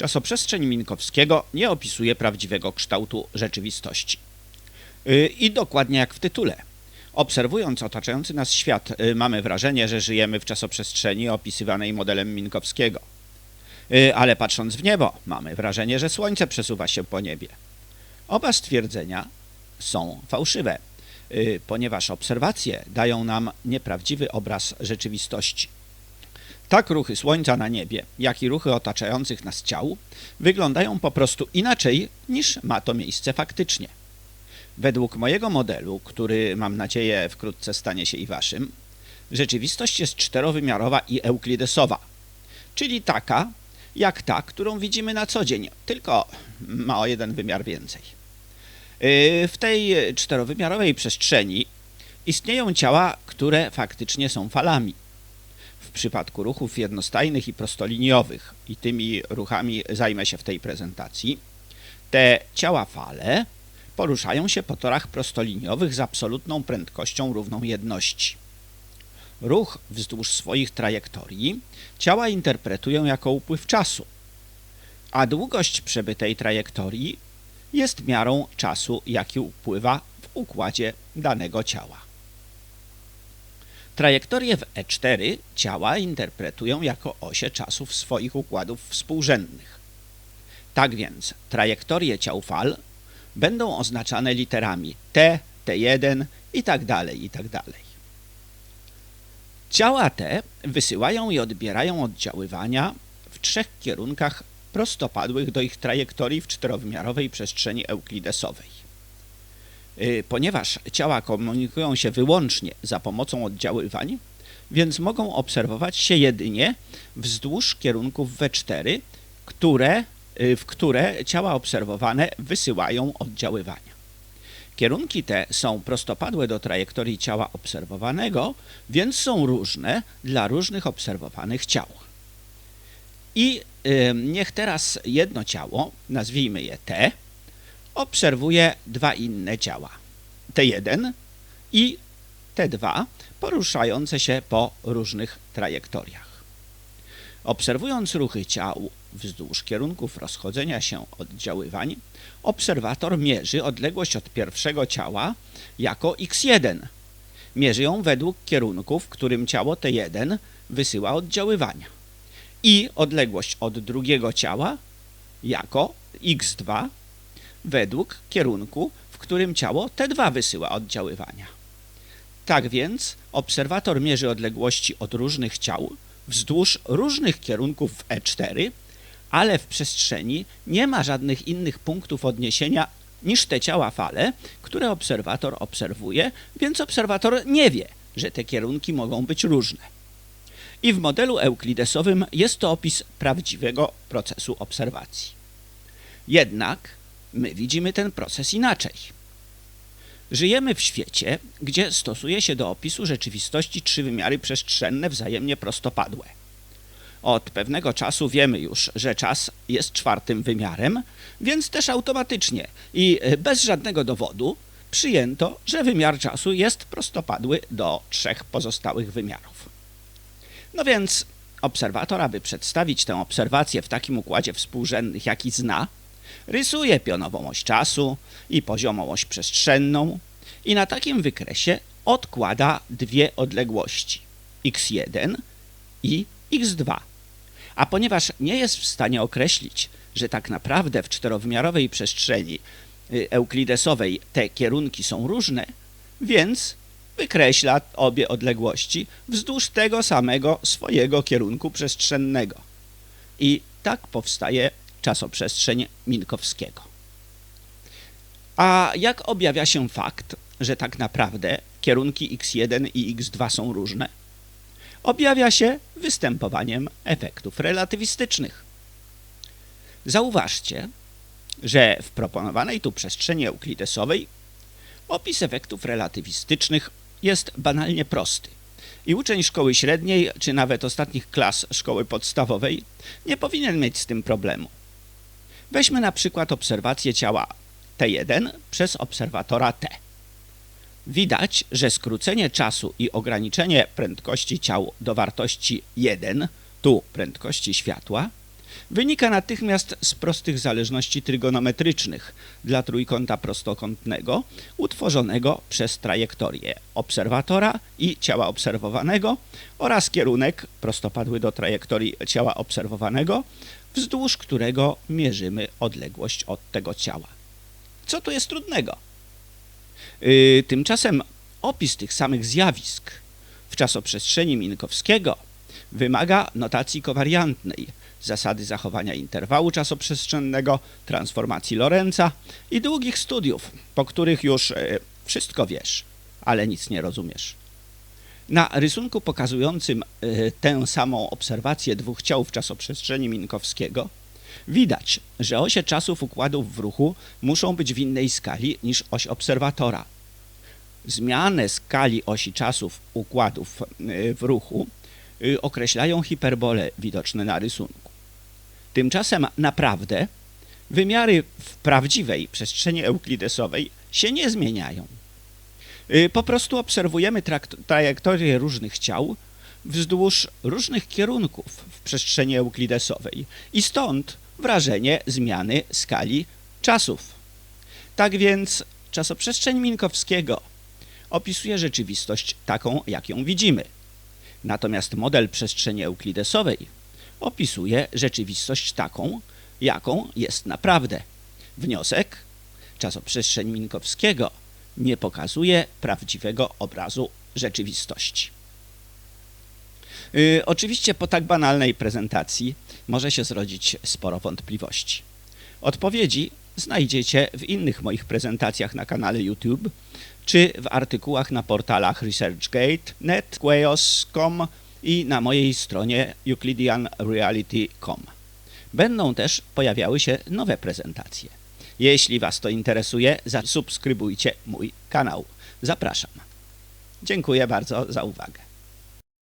Czasoprzestrzeń Minkowskiego nie opisuje prawdziwego kształtu rzeczywistości. Y, I dokładnie jak w tytule. Obserwując otaczający nas świat, y, mamy wrażenie, że żyjemy w czasoprzestrzeni opisywanej modelem Minkowskiego. Y, Ale patrząc w niebo, mamy wrażenie, że Słońce przesuwa się po niebie. Oba stwierdzenia są fałszywe, ponieważ obserwacje dają nam nieprawdziwy obraz rzeczywistości. Tak ruchy Słońca na niebie, jak i ruchy otaczających nas ciał wyglądają po prostu inaczej niż ma to miejsce faktycznie. Według mojego modelu, który mam nadzieję wkrótce stanie się i waszym, rzeczywistość jest czterowymiarowa i euklidesowa, czyli taka jak ta, którą widzimy na co dzień, tylko ma o jeden wymiar więcej. Yy, W tej czterowymiarowej przestrzeni istnieją ciała, które faktycznie są falami. W przypadku ruchów jednostajnych i prostoliniowych, i tymi ruchami zajmę się w tej prezentacji, te ciała fale poruszają się po torach prostoliniowych z absolutną prędkością równą jedności. Ruch wzdłuż swoich trajektorii ciała interpretują jako upływ czasu, a długość przebytej trajektorii jest miarą czasu, jaki upływa w układzie danego ciała. Trajektorie w E4 ciała interpretują jako osie czasów swoich układów współrzędnych. Tak więc trajektorie ciał fal będą oznaczane literami T, T1 i tak dalej, i tak dalej. Ciała te wysyłają i odbierają oddziaływania w trzech kierunkach prostopadłych do ich trajektorii w czterowymiarowej przestrzeni euklidesowej. Y, Ponieważ ciała komunikują się wyłącznie za pomocą oddziaływań, więc mogą obserwować się jedynie wzdłuż kierunków W4, które, y, w które ciała obserwowane wysyłają oddziaływania. Kierunki te są prostopadłe do trajektorii ciała obserwowanego, więc są różne dla różnych obserwowanych ciał. I y, niech teraz jedno ciało, nazwijmy je T, obserwuje dwa inne ciała. T1 i T2 poruszające się po różnych trajektoriach. Obserwując ruchy ciał wzdłuż kierunków rozchodzenia się oddziaływań, obserwator mierzy odległość od pierwszego ciała jako x1. Mierzy ją według kierunku, w którym ciało T1 wysyła oddziaływania. I odległość od drugiego ciała jako x2 według kierunku, w którym ciało T2 wysyła oddziaływania. Tak więc obserwator mierzy odległości od różnych ciał wzdłuż różnych kierunków w E4, ale w przestrzeni nie ma żadnych innych punktów odniesienia niż te ciała fale, które obserwator obserwuje, więc obserwator nie wie, że te kierunki mogą być różne. I w modelu euklidesowym jest to opis prawdziwego procesu obserwacji. Jednak my widzimy ten proces inaczej. Żyjemy w świecie, gdzie stosuje się do opisu rzeczywistości trzy wymiary przestrzenne wzajemnie prostopadłe. Od pewnego czasu wiemy już, że czas jest czwartym wymiarem, więc też automatycznie i bez żadnego dowodu przyjęto, że wymiar czasu jest prostopadły do trzech pozostałych wymiarów. No więc obserwator, aby przedstawić tę obserwację w takim układzie współrzędnych, jaki zna, rysuje pionową oś czasu i poziomą oś przestrzenną i na takim wykresie odkłada dwie odległości x1 i x2. A ponieważ nie jest w stanie określić, że tak naprawdę w czterowymiarowej przestrzeni y, euklidesowej te kierunki są różne, więc wykreśla obie odległości wzdłuż tego samego swojego kierunku przestrzennego. I tak powstaje czasoprzestrzeń Minkowskiego. A jak objawia się fakt, że tak naprawdę kierunki x1 i x2 są różne? Objawia się występowaniem efektów relatywistycznych. Zauważcie, że w proponowanej tu przestrzeni euklidesowej opis efektów relatywistycznych jest banalnie prosty. I uczeń szkoły średniej, czy nawet ostatnich klas szkoły podstawowej nie powinien mieć z tym problemu. Weźmy na przykład obserwację ciała T1 przez obserwatora T. Widać, że skrócenie czasu i ograniczenie prędkości ciał do wartości 1, tu prędkości światła, Wynika natychmiast z prostych zależności trygonometrycznych dla trójkąta prostokątnego utworzonego przez trajektorię obserwatora i ciała obserwowanego oraz kierunek prostopadły do trajektorii ciała obserwowanego, wzdłuż którego mierzymy odległość od tego ciała. Co tu jest trudnego? Yy, tymczasem opis tych samych zjawisk w czasoprzestrzeni Minkowskiego wymaga notacji kowariantnej, zasady zachowania interwału czasoprzestrzennego, transformacji Lorenza i długich studiów, po których już e, wszystko wiesz, ale nic nie rozumiesz. Na rysunku pokazującym e, tę samą obserwację dwóch ciał w czasoprzestrzeni Minkowskiego widać, że osie czasów układów w ruchu muszą być w innej skali niż oś obserwatora. Zmianę skali osi czasów układów e, w ruchu y, określają hiperbole widoczne na rysunku. Tymczasem naprawdę wymiary w prawdziwej przestrzeni euklidesowej się nie zmieniają. Y, Po prostu obserwujemy trajektorie różnych ciał wzdłuż różnych kierunków w przestrzeni euklidesowej i stąd wrażenie zmiany skali czasów. Tak więc czasoprzestrzeń Minkowskiego opisuje rzeczywistość taką, jak ją widzimy. Natomiast model przestrzeni euklidesowej opisuje rzeczywistość taką, jaką jest naprawdę. Wniosek: czasoprzestrzeń Minkowskiego nie pokazuje prawdziwego obrazu rzeczywistości. Yy, oczywiście po tak banalnej prezentacji może się zrodzić sporo wątpliwości. Odpowiedzi znajdziecie w innych moich prezentacjach na kanale YouTube czy w artykułach na portalach ResearchGate, net, Queos.com i na mojej stronie euclideanreality.com. Będą też pojawiały się nowe prezentacje. Jeśli Was to interesuje, zasubskrybujcie mój kanał. Zapraszam. Dziękuję bardzo za uwagę.